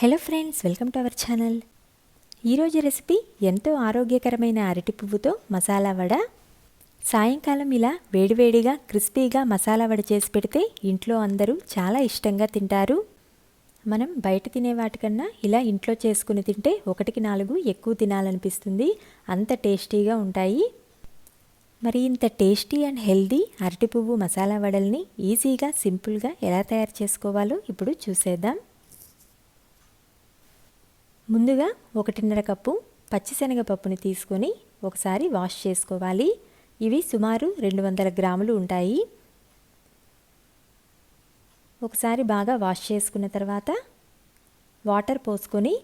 Hello friends welcome to our channel ఈరోజు recipe ఎంతో ఆరోగ్యకరమైన అరటి పువ్వుతో మసాలా వడ. సాయంకాలం ఇలా వేడివేడిగా క్రిస్పీగా మసాలా వడ చేసి పెడితే ఇంట్లో అందరూ చాలా ఇష్టంగా తింటారు. మనం బయట తినే వాటికన్నా ఇలా ఇంట్లో చేసుకుని తింటే ఒకటికి నాలుగు ఎక్కువ తినాలనిపిస్తుంది. అంత టేస్టీగా ఉంటాయి. మరి ఇంత టేస్టీ అండ్ హెల్దీ అరటి పువ్వు మసాలా వడల్ని ఈజీగా సింపుల్గా ఎలా తయారు చేసుకోవాలో ఇప్పుడు చూసేద్దాం. ముందుగా ఒకటిన్నర కప్పు పచ్చిశనగపప్పుని తీసుకొని ఒకసారి వాష్ చేసుకోవాలి. ఇవి సుమారు రెండు వందల గ్రాములు ఉంటాయి. ఒకసారి బాగా వాష్ చేసుకున్న తర్వాత వాటర్ పోసుకొని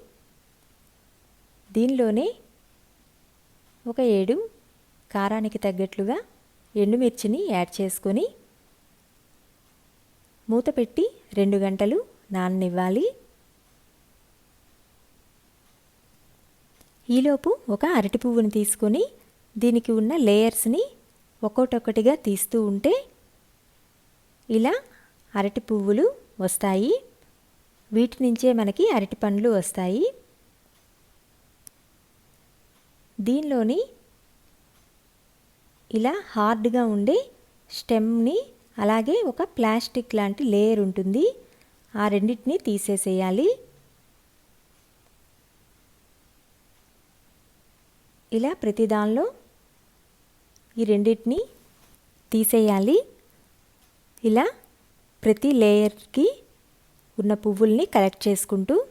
దీనిలోనే ఒక ఏడు కారానికి తగ్గట్లుగా ఎండుమిర్చిని యాడ్ చేసుకొని మూత పెట్టి రెండు గంటలు నాననివ్వాలి. ఈలోపు ఒక అరటి పువ్వును తీసుకొని దీనికి ఉన్న లేయర్స్ని ఒక్కొక్కటిగా తీస్తూ ఉంటే ఇలా అరటి పువ్వులు వస్తాయి. వీటి నుంచే మనకి అరటి పండ్లు వస్తాయి. దీనిలోని ఇలా హార్డ్గా ఉండే స్టెమ్ని అలాగే ఒక ప్లాస్టిక్ లాంటి లేయర్ ఉంటుంది. ఆ రెండింటిని తీసేసేయాలి. ఇలా ప్రతి దానిలో ఈ రెండింటిని తీసేయాలి. ఇలా ప్రతి లేయర్కి ఉన్న పువ్వుల్ని కలెక్ట్ చేసుకుంటూ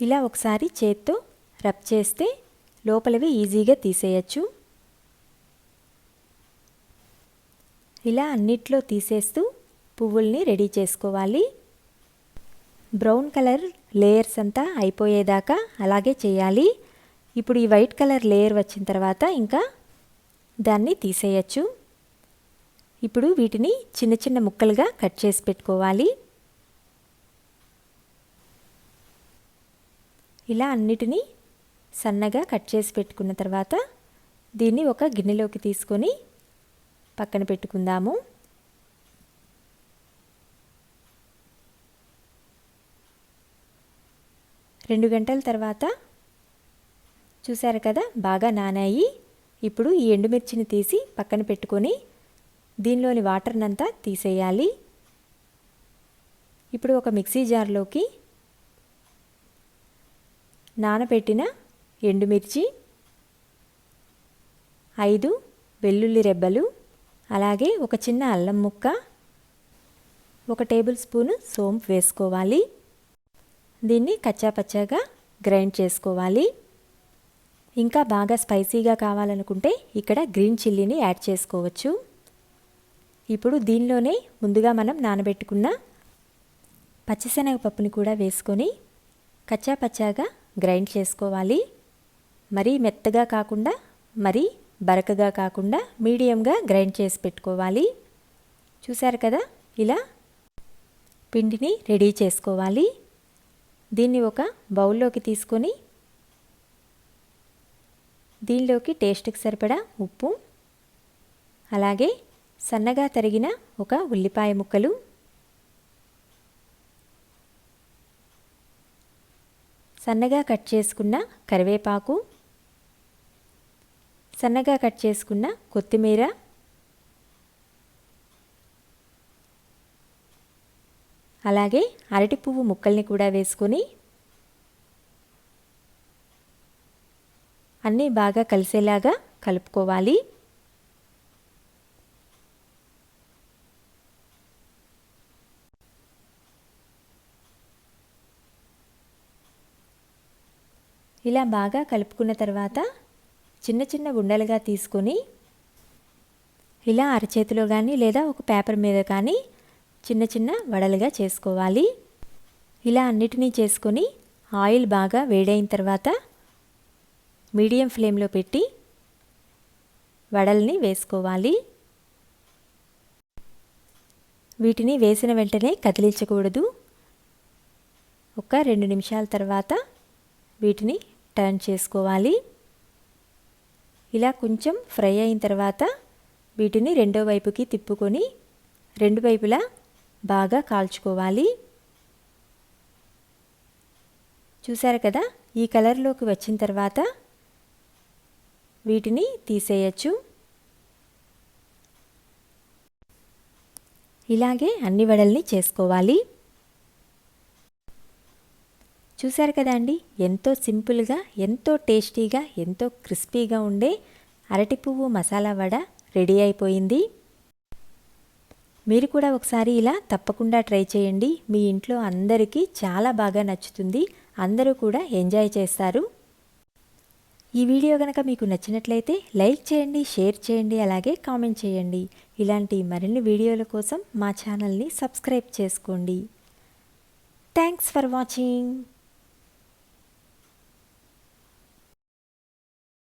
ఇలా ఒకసారి చేత్తో రబ్ చేస్తే లోపలవి ఈజీగా తీసేయచ్చు. ఇలా అన్నిట్లో తీసేస్తూ పువ్వుల్ని రెడీ చేసుకోవాలి. బ్రౌన్ కలర్ లేయర్స్ అంతా అయిపోయేదాకా అలాగే చేయాలి. ఇప్పుడు ఈ వైట్ కలర్ లేయర్ వచ్చిన తర్వాత ఇంకా దాన్ని తీసేయచ్చు. ఇప్పుడు వీటిని చిన్న చిన్న ముక్కలుగా కట్ చేసి పెట్టుకోవాలి. ఇలా అన్నిటినీ సన్నగా కట్ చేసి పెట్టుకున్న తర్వాత దీన్ని ఒక గిన్నెలోకి తీసుకొని పక్కన పెట్టుకుందాము. రెండు గంటల తర్వాత చూశారు కదా బాగా నానాయి. ఇప్పుడు ఈ ఎండుమిర్చిని తీసి పక్కన పెట్టుకొని దీనిలోని వాటర్నంతా తీసేయాలి. ఇప్పుడు ఒక మిక్సీ జార్లోకి నానబెట్టిన ఎండుమిర్చి ఐదు వెల్లుల్లి రెబ్బలు అలాగే ఒక చిన్న అల్లం ముక్క ఒక టేబుల్ స్పూను సోంపు వేసుకోవాలి. దీన్ని కచ్చాపచ్చాగా గ్రైండ్ చేసుకోవాలి. ఇంకా బాగా స్పైసీగా కావాలనుకుంటే ఇక్కడ గ్రీన్ చిల్లీని యాడ్ చేసుకోవచ్చు. ఇప్పుడు దీనిలోనే ముందుగా మనం నానబెట్టుకున్న పచ్చిశనగపప్పుని కూడా వేసుకొని కచ్చా పచ్చాగా గ్రైండ్ చేసుకోవాలి. మరీ మెత్తగా కాకుండా మరీ బరకగా కాకుండా మీడియంగా గ్రైండ్ చేసి పెట్టుకోవాలి. చూశారు కదా? ఇలా పిండిని రెడీ చేసుకోవాలి. దీన్ని ఒక బౌల్లోకి తీసుకొని దీనిలోకి టేస్ట్కి సరిపడా ఉప్పు అలాగే సన్నగా తరిగిన ఒక ఉల్లిపాయ ముక్కలు సన్నగా కట్ చేసుకున్న కరివేపాకు సన్నగా కట్ చేసుకున్న కొత్తిమీర అలాగే అరటి పువ్వు ముక్కల్ని కూడా వేసుకొని అన్నీ బాగా కలిసేలాగా కలుపుకోవాలి. ఇలా బాగా కలుపుకున్న తర్వాత చిన్న చిన్న గుండలుగా తీసుకొని ఇలా అరచేతిలో కానీ లేదా ఒక పేపర్ మీద కానీ చిన్న చిన్న వడలుగా చేసుకోవాలి. ఇలా అన్నిటినీ చేసుకొని ఆయిల్ బాగా వేడైన తర్వాత మీడియం ఫ్లేమ్లో పెట్టి వడల్ని వేసుకోవాలి. వీటిని వేసిన వెంటనే కదిలించకూడదు. ఒక రెండు నిమిషాల తర్వాత వీటిని టర్న్ చేసుకోవాలి. ఇలా కొంచెం ఫ్రై అయిన తర్వాత వీటిని రెండో వైపుకి తిప్పుకొని రెండు వైపులా బాగా కాల్చుకోవాలి. చూసారు కదా ఈ కలర్లోకి వచ్చిన తర్వాత వీటిని తీసేయచ్చు. ఇలాగే అన్ని వడల్ని చేసుకోవాలి. చూశారు కదా అండి ఎంతో సింపుల్గా ఎంతో టేస్టీగా ఎంతో క్రిస్పీగా ఉండే అరటి పువ్వు మసాలా వడ రెడీ అయిపోయింది. మీరు కూడా ఒకసారి ఇలా తప్పకుండా ట్రై చేయండి. మీ ఇంట్లో అందరికీ చాలా బాగా నచ్చుతుంది. అందరూ కూడా ఎంజాయ్ చేస్తారు. ఈ వీడియో కనుక మీకు నచ్చినట్లయితే లైక్ చేయండి షేర్ చేయండి అలాగే కామెంట్ చేయండి. ఇలాంటి మరిన్ని వీడియోల కోసం మా ఛానల్ని సబ్స్క్రైబ్ చేసుకోండి. Thanks for watching